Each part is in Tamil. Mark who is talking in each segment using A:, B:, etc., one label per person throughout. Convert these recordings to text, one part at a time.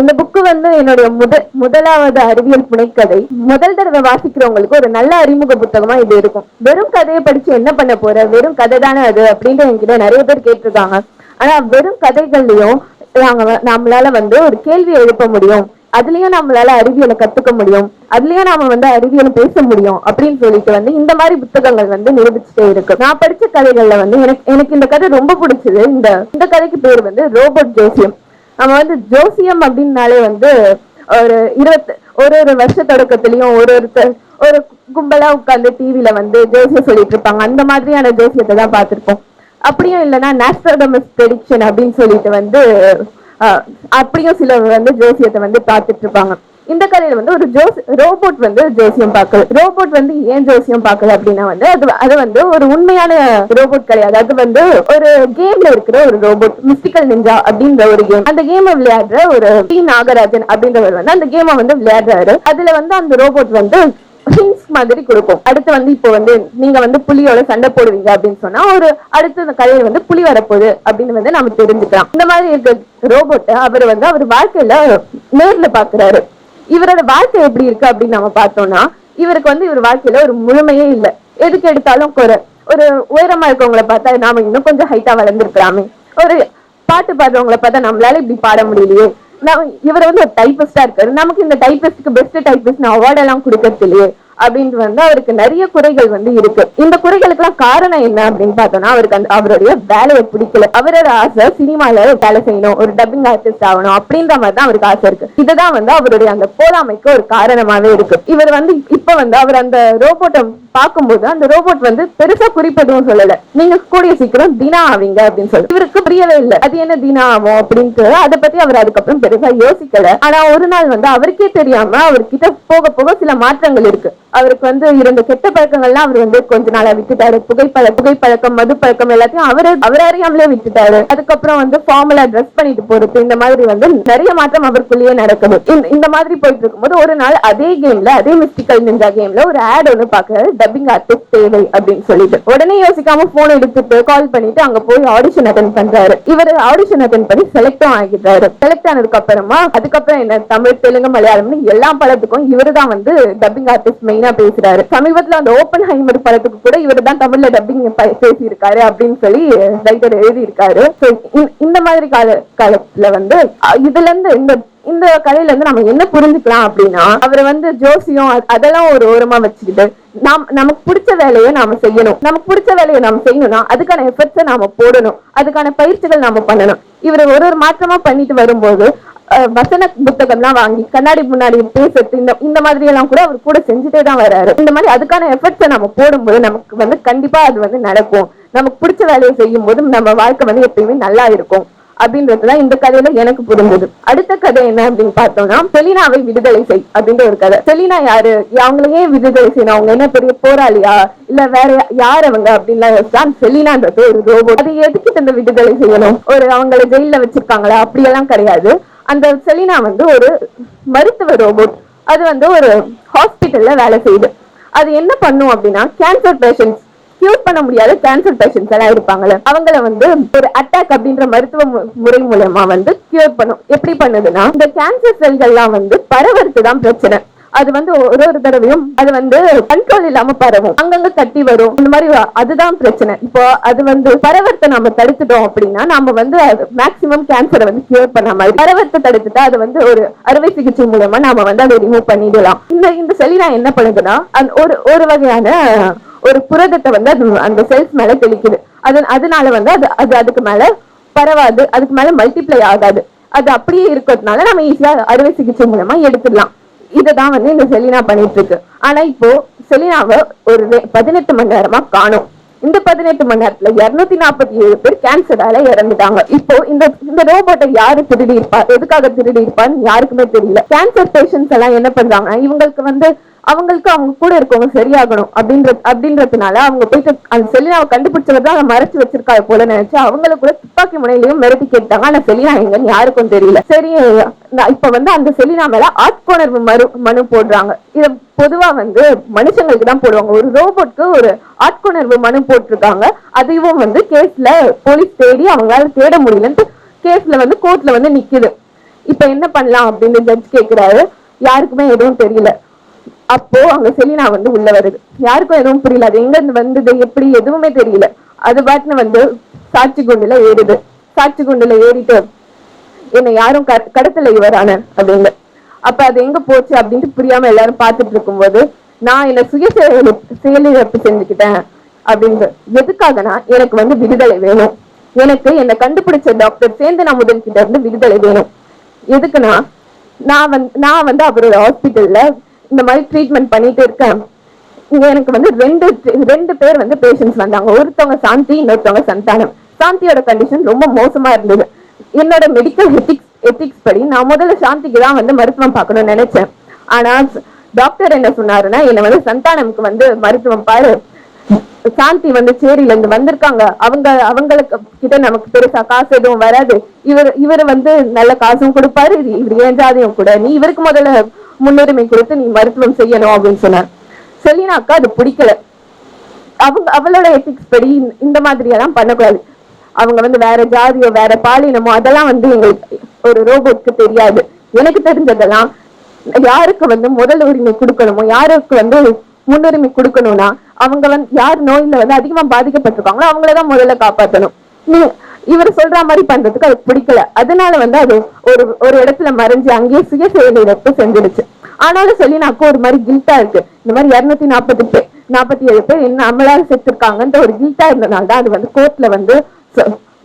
A: இந்த புக்கு வந்து என்னுடைய முதல் முதலாவது அறிவியல் புனைக்கதை முதல் தடவை வாசிக்கிறவங்களுக்கு ஒரு நல்ல அறிமுக புத்தகமா இது இருக்கும். வெறும் கதையை படிச்சு என்ன பண்ண போற? வெறும் கதை தானே அது அப்படின்ட்டு என்கிட்ட நிறைய பேர் கேட்டிருக்காங்க. ஆனா வெறும் கதைகள்லயும் நாங்க நம்மளால வந்து ஒரு கேள்வி எழுப்ப முடியும். அதுலயும் நம்மளால அறிவியலை கத்துக்க முடியும். அதுலயும் நாம வந்து அறிவியல் பேச முடியும் அப்படின்னு சொல்லிட்டு வந்து இந்த மாதிரி புத்தகங்கள் வந்து நிரூபிச்சுட்டே இருக்கு. நான் படிச்ச கதைகள்ல வந்து எனக்கு எனக்கு இந்த கதை ரொம்ப பிடிச்சது. இந்த இந்த கதைக்கு பேர் வந்து ரோபோட் ஜோசியம். நம்ம வந்து ஜோசியம் அப்படின்னாலே வந்து ஒரு இருபத்தி ஒரு ஒரு வருஷ தொடக்கத்திலயும் ஒரு ஒருத்தர் ஒரு கும்பலா உட்கார்ந்து டிவில வந்து ஜோசியம் சொல்லிட்டு இருப்பாங்க. அந்த மாதிரியான ஜோசியத்தை தான் பார்த்திருப்போம். அப்படியும் இல்லைன்னா நேஸ்ட்ரோடமஸ் ப்ரெடிக்ஷன் அப்படின்னு சொல்லிட்டு வந்து அப்படியும் சிலர் வந்து ஜோசியத்தை வந்து பார்த்துட்டு இருப்பாங்க. இந்த கதையில வந்து ஒரு ஜோஸ் ரோபோட் வந்து ஜோசியம் பார்க்கல ரோபோட் வந்து ஏன் ஜோசியம் பார்க்கல அப்படின்னா வந்து அது அது வந்து ஒரு உண்மையான ரோபோட் கிடையாது அது வந்து ஒரு கேம்ல இருக்கிற ஒரு ரோபோட் மிஸ்டிக்கல் நிஞ்சா அப்படின்ற ஒரு கேம் அந்த கேமை விளையாடுற ஒரு டி நாகராஜன் அப்படின்றவர் வந்து அந்த கேமை வந்து விளையாடுறாரு. அதுல வந்து அந்த ரோபோட் வந்து ஹிண்ட்ஸ் மாதிரி கொடுக்கும். அடுத்து வந்து இப்போ வந்து நீங்க வந்து புலியோட சண்டை போடுவீங்க அப்படின்னு சொன்னா ஒரு அடுத்த கதையில வந்து புலி வரப்போகுது அப்படின்னு வந்து நம்ம தெரிஞ்சுக்கலாம். இந்த மாதிரி இருக்க ரோபோட்டை அவர் வந்து அவர் வாழ்க்கையில நேர்ல பாக்குறாரு இவரோட வாழ்க்கை எப்படி இருக்கு அப்படின்னு நம்ம பார்த்தோம்னா இவருக்கு வந்து இவர் வாழ்க்கையில ஒரு முழுமையே இல்லை. எதுக்கு எடுத்தாலும் குறை. ஒரு உயரமா இருக்கவங்கள பார்த்தா நாம இன்னும் கொஞ்சம் ஹைட்டா வளர்ந்துருக்கலாமே. ஒரு பாட்டு பாடுறவங்கள பார்த்தா நம்மளால இப்படி பாட முடியலையே. இவர் வந்து ஒரு டைபிஸ்டா இருக்காரு. நமக்கு இந்த டைபிஸ்டுக்கு பெஸ்ட் டைபிஸ்ட் அவார்ட் எல்லாம் கொடுக்கறது இல்லையே அப்படின்ட்டு வந்து அவருக்கு நிறைய குறைகள் வந்து இருக்கு. இந்த குறைகளுக்கெல்லாம் காரணம் என்ன அப்படின்னு பார்த்தோம்னா அவருக்கு அந்த அவருடைய வேலையை பிடிக்கல. அவரோட ஆசை சினிமால வேலை செய்யணும் ஒரு டப்பிங் ஆர்டிஸ்ட் ஆகணும் அப்படின்ற மாதிரி தான் அவருக்கு ஆசை இருக்கு. இதுதான் வந்து அவருடைய அந்த போலாமைக்கு ஒரு காரணமாவே இருக்கு. இவர் வந்து இப்ப வந்து அவர் அந்த ரோபோட்டை பார்க்கும்போது அந்த ரோபோட் வந்து பெருசா குறிப்பதும் சொல்லல. நீங்க கூடிய சீக்கிரம் தினா ஆவீங்க அப்படின்னு சொல்லி. இவருக்கு புரியவே இல்லை. அது என்ன தினா ஆகும் அப்படின்ட்டு அதை பத்தி அவர் அதுக்கப்புறம் பெருசா யோசிக்கல. ஆனா ஒரு நாள் வந்து அவருக்கே தெரியாம அவர்கிட்ட போக போக சில மாற்றங்கள் இருக்கு. அவருக்கு வந்து இருந்த கெட்ட பழக்கங்கள்லாம் அவர் வந்து கொஞ்ச நாளா விட்டுட்டாரு. புகைப்பழ புகைப்பழக்கம் மது பழக்கம் எல்லாத்தையும் அவரு அவர் அறியாமலே விட்டுட்டாரு. அதுக்கப்புறம் வந்து ஃபார்மலா ட்ரெஸ் பண்ணிட்டு போறது இந்த மாதிரி வந்து நிறைய மாற்றம் அவருக்குள்ளேயே நடக்குது. இந்த- இந்த மாதிரி போயிட்டு இருக்கும்போது ஒரு நாள் அதே கேம்ல அதே மிஸ்டிக்கல் நிஞ்சா கேம்ல ஒரு ஆட் ஒன்று பாக்குறாரு. டப்பிங் ஆர்டிஸ்ட் தேவை அப்படின்னு சொல்லிட்டு. உடனே யோசிக்காம போன் எடுத்துட்டு கால் பண்ணிட்டு அங்க போய் ஆடிஷன் அட்டன் பண்றாரு. இவர் ஆடிஷன் அட்டன் பண்ணி செலக்டும் ஆகிடுறாரு. செலக்ட் ஆனதுக்கு அப்புறமா அதுக்கப்புறம் என்ன தமிழ் தெலுங்கு மலையாளம்னு எல்லா படத்துக்கும் இவரு தான் வந்து டப்பிங் ஆர்டிஸ்ட் மெயின் பேசுறாரு? சமீபத்துல அந்த ஓப்பன் ஹைமர் படத்துக்கு கூட இவர் தான் தமிழ்ல டப்பிங் பேசி இருக்காரு அப்படின்னு சொல்லி ரைட்டர் எழுதி இருக்காரு இந்த- மாதிரி கால காலத்துல வந்து இதுல இருந்து இந்த இந்த கதையில இருந்து நம்ம என்ன புரிஞ்சுக்கலாம் அப்படின்னா அவரை வந்து ஜோசியம் அதெல்லாம் ஒரு ஓரமா வச்சுக்கிட்டு நாம் நமக்கு பிடிச்ச வேலையை நாம செய்யணும். நமக்கு பிடிச்ச வேலையை நாம செய்யணும்னா அதுக்கான எஃபர்ட்ஸை நாம போடணும். அதுக்கான பயிற்சிகள் நாம பண்ணணும். இவர் ஒரு ஒரு மாற்றமா பண்ணிட்டு வரும்போது வசன புத்தகம்லாம் வாங்கி கண்ணாடி முன்னாடி பேசுறது இந்த இந்த மாதிரி எல்லாம் கூட அவர் கூட செஞ்சுட்டே தான் வராரு. இந்த மாதிரி அதுக்கான எஃபர்ட்ஸை நம்ம போடும்போது நமக்கு வந்து கண்டிப்பா அது வந்து நடக்கும். நமக்கு பிடிச்ச வேலையை செய்யும் போது நம்ம வாழ்க்கை வந்து எப்பயுமே நல்லா இருக்கும். அப்படின்றதுதான் இந்த கதையில எனக்கு புரிஞ்சது. அடுத்த கதை என்ன அப்படின்னு பார்த்தோம்னா செலினாவை விடுதலை செய் அப்படின்ற ஒரு கதை. செலினா யாரு? அவங்களையே விடுதலை செய்யணும்? அவங்க என்ன பெரிய போராளியா? இல்ல வேற யார் அவங்க அப்படின்லாம் யோசிச்சா செலினான்றது ஒரு ரோபோ அதை எதுக்கு இந்த விடுதலை செய்யணும்? ஒரு அவங்களை ஜெயில வச்சிருக்காங்களா? அப்படியெல்லாம் கிடையாது. அந்த செலினா வந்து ஒரு மருத்துவ ரோபோட் அது வந்து ஒரு ஹாஸ்பிட்டல்ல வேலை செய்யுது. அது என்ன பண்ணும் அப்படின்னா கேன்சர் பேஷண்ட்ஸ் கியூர் பண்ண முடியாத கேன்சர் பேஷண்ட்ஸ் எல்லாம் இருப்பாங்கல்ல அவங்கள வந்து ஒரு அட்டாக் அப்படின்ற மருத்துவ மு- முறை மூலமா வந்து கியூர் பண்ணும். எப்படி பண்ணுதுன்னா இந்த கேன்சர் செல்கள்லாம் வந்து பரவறது தான் பிரச்சனை. அது வந்து ஒரு ஒரு தடவையும் அது வந்து கண்ட்ரோல் இல்லாம பரவும். அங்கங்க கட்டி வரும். இந்த மாதிரி அதுதான் பிரச்சனை. இப்போ அது வந்து பரவத்தை நம்ம தடுத்துட்டோம் அப்படின்னா நம்ம வந்து மேக்சிமம் கேன்சரை வந்து கியூர் பண்ண மாதிரி. பரவத்தை தடுத்துட்டா அது வந்து ஒரு அறுவை சிகிச்சை மூலமா நாம வந்து அதை ரிமூவ் பண்ணிடலாம். இந்த இந்த நான் என்ன பண்ணுதுன்னா ஒரு ஒரு வகையான ஒரு புரதத்தை வந்து அது அந்த செல்ஸ் மேல தெளிக்குது. அது அதனால வந்து அது அது அதுக்கு மேல பரவாது. அதுக்கு மேல மல்டிப்ளை ஆகாது. அது அப்படியே இருக்கிறதுனால நம்ம ஈஸியா அறுவை சிகிச்சை மூலமா எடுத்துடலாம். இதுதான் வந்து இந்த செலினா பண்ணிட்டு இருக்கு ஆனா இப்போ செலினாவை ஒரு பதினெட்டு மணி நேரமா காணும். இந்த பதினெட்டு மணி நேரத்துல இருநூத்தி நாற்பத்தி ஏழு பேர் கேன்சரால இறந்துட்டாங்க. இப்போ இந்த இந்த ரோபோட்டை யாரு திருடி இருப்பா? எதுக்காக திருடி இருப்பான்னு யாருக்குமே தெரியல. கேன்சர் பேஷண்ட்ஸ் எல்லாம் என்ன பண்றாங்கன்னா இவங்களுக்கு வந்து அவங்களுக்கு அவங்க கூட இருக்கவங்க சரியாகணும் அப்படின்ற அப்படின்றதுனால அவங்க போயிட்டு அந்த செலினாவை கண்டுபிடிச்சவர் தான் மறைச்சு வச்சிருக்காரு போல நினைச்சு அவங்கள கூட துப்பாக்கி முனையிலையும் மிரட்டி கேட்டாங்க ஆனா செலினா எங்கன்னு யாருக்கும் தெரியல. சரி நான் இப்ப வந்து அந்த செலினா மேல ஆட்கொணர்வு மறு மனு போடுறாங்க. இத பொதுவா வந்து மனுஷங்களுக்கு தான் போடுவாங்க. ஒரு ரோபோட்க்கு ஒரு ஆட்கொணர்வு மனு போட்டிருக்காங்க. அதையும் வந்து கேஸ்ல போலீஸ் தேடி அவங்களால தேட முடியலன்ட்டு கேஸ்ல வந்து கோர்ட்ல வந்து நிக்குது. இப்ப என்ன பண்ணலாம் அப்படின்னு ஜட்ஜ் கேக்குறாரு. யாருக்குமே எதுவும் தெரியல. அப்போ அங்க செலினா வந்து உள்ள வருது. யாருக்கும் எதுவும் புரியல. அது எங்க இருந்து வந்தது எப்படி எதுவுமே தெரியல. அது பாட்டுன்னு வந்து சாட்சி குண்டுல ஏறுது. சாட்சி குண்டுல ஏறிட்டு என்னை யாரும் கடத்தல இவரான அப்படின்னு. அப்ப அது எங்க போச்சு அப்படின்ட்டு புரியாம எல்லாரும் பார்த்துட்டு இருக்கும்போது நான் என்ன சுய செயலி- செயலிழப்பு செஞ்சுக்கிட்டேன் அப்படின்னு எதுக்காகனா எனக்கு வந்து விடுதலை வேணும். எனக்கு என்னை கண்டுபிடிச்ச டாக்டர் சேந்தன் அமுதன் கிட்ட இருந்து விடுதலை வேணும். எதுக்குன்னா நான் வந்து நான் வந்து அவரோட ஹாஸ்பிட்டல்ல இந்த மாதிரி ட்ரீட்மெண்ட் பண்ணிட்டு இருக்கேன். இங்க எனக்கு வந்து ரெண்டு ரெண்டு பேர் வந்து பேஷண்ட்ஸ் வந்தாங்க. ஒருத்தவங்க சாந்தி இன்னொருத்தவங்க சந்தானம். சாந்தியோட கண்டிஷன் ரொம்ப மோசமா இருந்தது. என்னோட மெடிக்கல் எத்திக்ஸ் எத்திக்ஸ் படி நான் முதல்ல சாந்திக்கு தான் வந்து மருத்துவம் பார்க்கணும்னு நினைச்சேன். ஆனா டாக்டர் என்ன சொன்னாருன்னா என்னை வந்து சந்தானமுக்கு வந்து மருத்துவம் பாரு. சாந்தி வந்து சேரியில இருந்து வந்திருக்காங்க. அவங்க அவங்களுக்கு கிட்ட நமக்கு பெருசா காசு எதுவும் வராது. இவர் இவர் வந்து நல்ல காசும் கொடுப்பாரு. இவர் ஏன் ஜாதியும் கூட. நீ இவருக்கு முதல்ல முன்னுரிமை கொடுத்து நீ மருத்துவம் செய்யணும் அப்படின்னு சொன்னார். செலினாக்கா அது பிடிக்கல. அவங்க அவளோட எத்திக்ஸ் படி இந்த- மாதிரி எல்லாம் பண்ணக்கூடாது. அவங்க வந்து வேற ஜாதியோ வேற பாலினமோ அதெல்லாம் வந்து எங்களுக்கு ஒரு ரோபோட்க்கு தெரியாது. எனக்கு தெரிஞ்சதெல்லாம் யாருக்கு வந்து முதல் உரிமை கொடுக்கணுமோ யாருக்கு வந்து முன்னுரிமை கொடுக்கணும்னா அவங்க வந்து யார் நோயில வந்து அதிகமா பாதிக்கப்பட்டிருக்காங்களோ அவங்களதான் முதல்ல காப்பாத்தணும். நீங்க இவர் சொல்ற மாதிரி பண்றதுக்கு அது பிடிக்கல. அதனால வந்து அது ஒரு ஒரு இடத்துல மறைஞ்சு அங்கேயே சுய செயலிழப்பு செஞ்சிடுச்சு ஆனாலும் சொல்லி நான் ஒரு மாதிரி கில்ட்டா இருக்கு. இந்த மாதிரி இருநூத்தி நாற்பத்தி பேர் நாற்பத்தி ஏழு பேர் என்ன அமலாக செத்துருக்காங்கன்ற ஒரு கில்ட்டா இருந்தனால தான் அது வந்து கோர்ட்ல வந்து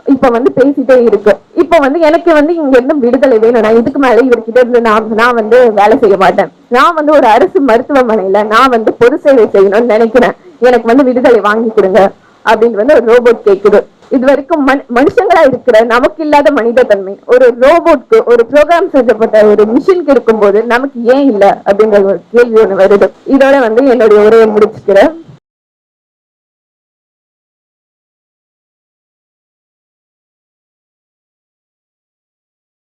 A: இப்ப வந்து பேசிட்டே இருக்கு. இப்ப வந்து எனக்கு வந்து இங்க இருந்து விடுதலை வேணும். நான் இதுக்கு மேல இவர்கிட்ட இருந்து நான் நான் வந்து வேலை செய்ய மாட்டேன். நான் வந்து ஒரு அரசு மருத்துவமனையில நான் வந்து பொது சேவை செய்யணும்னு நினைக்கிறேன். எனக்கு வந்து விடுதலை வாங்கி கொடுங்க. அப்படின்னு வந்து ஒரு ரோபோட் கேக்குது. இது வரைக்கும் மனு- மனுஷங்களா இருக்கிற நமக்கு இல்லாத மனித தன்மை ஒரு ரோபோட்க்கு ஒரு ப்ரோக்ராம் செய்யப்பட்ட ஒரு மிஷினுக்கு இருக்கும்போது நமக்கு ஏன் இல்ல? அப்படிங்கிற ஒரு கேள்வி ஒண்ணு வருது. இதோட வந்து என்னுடைய உரையை முடிச்சுக்கிறேன்.